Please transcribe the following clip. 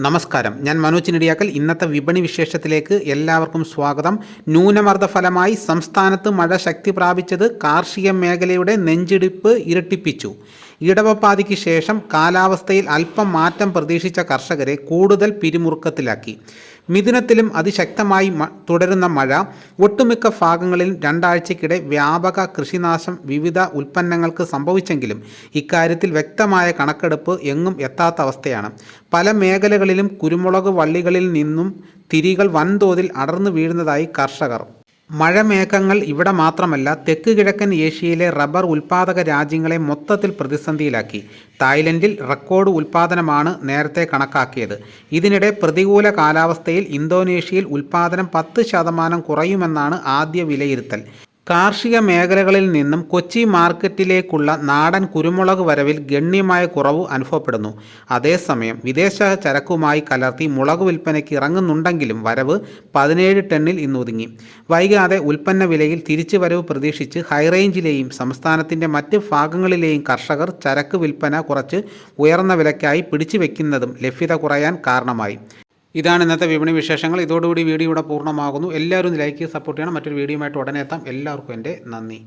നമസ്കാരം. ഞാൻ മനോജ് നെടിയാക്കൽ. ഇന്നത്തെ വിപണി വിശേഷത്തിലേക്ക് എല്ലാവർക്കും സ്വാഗതം. ന്യൂനമർദ്ദ ഫലമായി സംസ്ഥാനത്ത് മഴ ശക്തി പ്രാപിച്ചത് കാർഷിക മേഖലയുടെ നെഞ്ചിടിപ്പ് ഇരട്ടിപ്പിച്ചു. ഇടവപ്പാതിക്ക് ശേഷം കാലാവസ്ഥയിൽ അല്പം മാറ്റം പ്രതീക്ഷിച്ച കർഷകരെ കൂടുതൽ പിരിമുറുക്കത്തിലാക്കി. മിഥുനത്തിലും അതിശക്തമായി തുടരുന്ന മഴ ഒട്ടുമിക്ക ഭാഗങ്ങളിലും രണ്ടാഴ്ചക്കിടെ വ്യാപക കൃഷിനാശം വിവിധ ഉൽപ്പന്നങ്ങൾക്ക് സംഭവിച്ചെങ്കിലും ഇക്കാര്യത്തിൽ വ്യക്തമായ കണക്കെടുപ്പ് എങ്ങും എത്താത്ത അവസ്ഥയാണ്. പല മേഖലകളിലും കുരുമുളക് വള്ളികളിൽ നിന്നും തിരികൾ വൻതോതിൽ അടർന്നു വീഴുന്നതായി കർഷകർ. മഴമേഘങ്ങൾ ഇവിടെ മാത്രമല്ല തെക്ക് കിഴക്കൻ ഏഷ്യയിലെ റബ്ബർ ഉൽപ്പാദക രാജ്യങ്ങളെ മൊത്തത്തിൽ പ്രതിസന്ധിയിലാക്കി. തായ്ലൻഡിൽ റെക്കോർഡ് ഉൽപ്പാദനമാണ് നേരത്തെ കണക്കാക്കിയത്. ഇതിനിടെ പ്രതികൂല കാലാവസ്ഥയിൽ ഇന്തോനേഷ്യയിൽ ഉൽപ്പാദനം പത്ത് ശതമാനം കുറയുമെന്നാണ് ആദ്യ വിലയിരുത്തൽ. കാർഷിക മേഖലകളിൽ നിന്നും കൊച്ചി മാർക്കറ്റിലേക്കുള്ള നാടൻ കുരുമുളക് വരവിൽ ഗണ്യമായ കുറവ് അനുഭവപ്പെടുന്നു. അതേസമയം വിദേശ ചരക്കുമായി കലർത്തി മുളക് വിൽപ്പനയ്ക്ക് ഇറങ്ങുന്നുണ്ടെങ്കിലും വരവ് പതിനേഴ് ടണ്ണിൽ ഇന്ന് ഒതുങ്ങി വൈകാതെ ഉൽപ്പന്ന വിലയിൽ തിരിച്ചു തിരിച്ചുവരവ് പ്രതീക്ഷിച്ച് ഹൈറേഞ്ചിലെയും സംസ്ഥാനത്തിന്റെ മറ്റ് ഭാഗങ്ങളിലെയും കർഷകർ ചരക്ക് വിൽപ്പന കുറച്ച് ഉയർന്ന വിലയ്ക്കായി പിടിച്ചു വയ്ക്കുന്നതും ലഭ്യത കുറയാൻ കാരണമായി. ഇതാണ് ഇന്നത്തെ വിപണി വിശേഷങ്ങൾ. ഇതോടുകൂടി വീഡിയോ ഇവിടെ പൂർണമാകുന്നു. എല്ലാവരും ലൈക്ക് സപ്പോർട്ട് ചെയ്യണം. മറ്റൊരു വീഡിയോയുമായിട്ട് ഉടനെ എത്താം. എല്ലാവർക്കും എന്റെ നന്ദി.